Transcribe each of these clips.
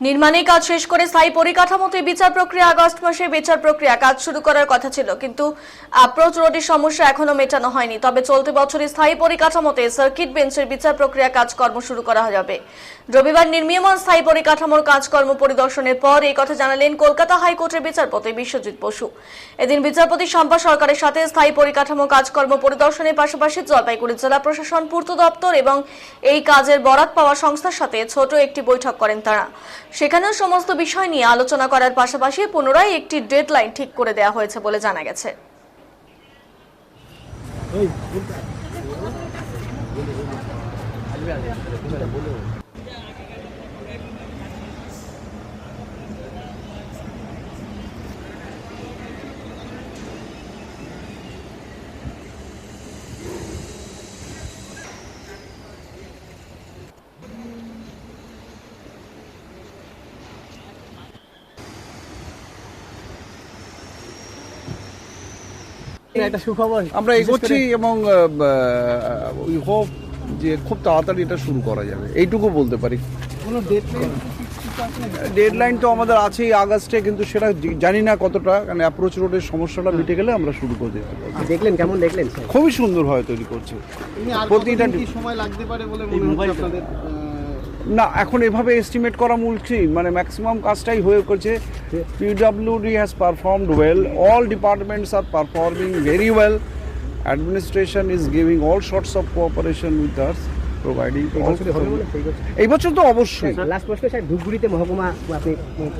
নির্মাণে কাজ শেষ করে স্থায়ী পরিকাঠামোতে বিচার প্রক্রিয়া আগস্ট মাসে বিচার প্রক্রিয়া কাজ শুরু করার কথা ছিল। কিন্তু অ্যাপ্রোচ রোডের সমস্যা এখনও মেটানো হয়নি। তবে চলতি বছরে স্থায়ী পরিকাঠামোতে সার্কিট বেঞ্চের বিচার প্রক্রিয়া কাজকর্ম শুরু করা যাবে। রবিবার নির্মীয়মান স্থায়ী পরিকাঠামোর কাজকর্ম পরিদর্শনের পর এই কথা জানালেন কলকাতা হাইকোর্টের বিচারপতি বিশ্বজিৎ বসু। এদিন বিচারপতি শম্পা সরকারের সাথে স্থায়ী পরিকাঠামো কাজকর্ম পরিদর্শনের পাশাপাশি জলপাইগুড়ি জেলা প্রশাসন, পূর্ত দপ্তর এবং এই কাজের বরাত পাওয়া সংস্থার সাথে ছোট একটি বৈঠক করেন তারা। সেখানেও সমস্ত বিষয় নিয়ে আলোচনা করার পাশাপাশি পুনরায় একটি ডেডলাইন ঠিক করে দেওয়া হয়েছে বলে জানা গেছে। আমরা এগোচ্ছি এবং উই হোপ যে খুব তাড়াতাড়ি এটা শুরু করা যাবে। এইটুকু বলতে পারি। ডেডলাইন তো আমাদের আছেই আগস্টে কিন্তু সেটা জানি না কতটা কারণ অ্যাপ্রোচ রোডের সমস্যাটা মিটে গেলে আমরা শুরু করে দিতে। দেখলেন কেমন দেখলেন খুবই সুন্দরভাবে তৈরি করছে। প্রতিটা সময় লাগতে পারে বলে মনে হচ্ছে আপনাদের? না এখন এভাবে এস্টিমেট করা মুশকিল মানে ম্যাক্সিমাম কাজটাই হয়ে করছে PWD has performed well all departments R performing very well administration is giving all sorts of cooperation with us providing এই বছরে তো অবশ্যই। লাস্ট প্রশ্ন স্যার ধূপগুড়িতে মহকুমা আপনি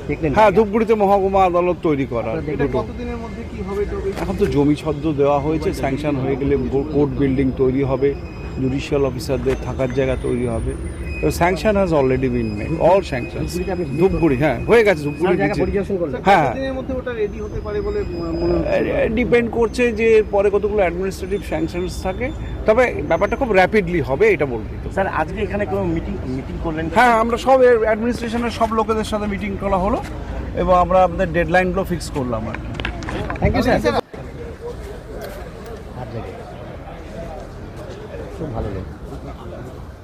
দেখলেন হ্যাঁ ধূপগুড়িতে মহকুমা আদালত তৈরি করা। কতদিনের মধ্যে কি হবে এখন তো জমি ছদ্ম দেওয়া হয়েছে স্যাংশন হয়ে গেলে কোর্ট বিল্ডিং তৈরি হবে। জুডিশিয়াল অফিসারদের থাকার জায়গা তৈরি হবে। তো sanction has already been made all sanction Dhupguri হ্যাঁ হয়ে গেছে ধূপগুড়ি হ্যাঁ ডিপেন্ড করছে যে পরে কতগুলো অ্যাডমিনিস্ট্রেটিভ স্যাংশনস থাকে। তবে ব্যাপারটা খুব র্যাপিডলি হবে এটা বলবি স্যার আজকে এখানে কোনো মিটিং মিটিং করলেন হ্যাঁ আমরা সব অ্যাডমিনিস্ট্রেশনের সব লোকেদের সাথে মিটিং করা হলো এবং আমরা আমাদের ডেডলাইনগুলো ফিক্স করলাম আর কি। থ্যাংক ইউ স্যার ভালো লাগে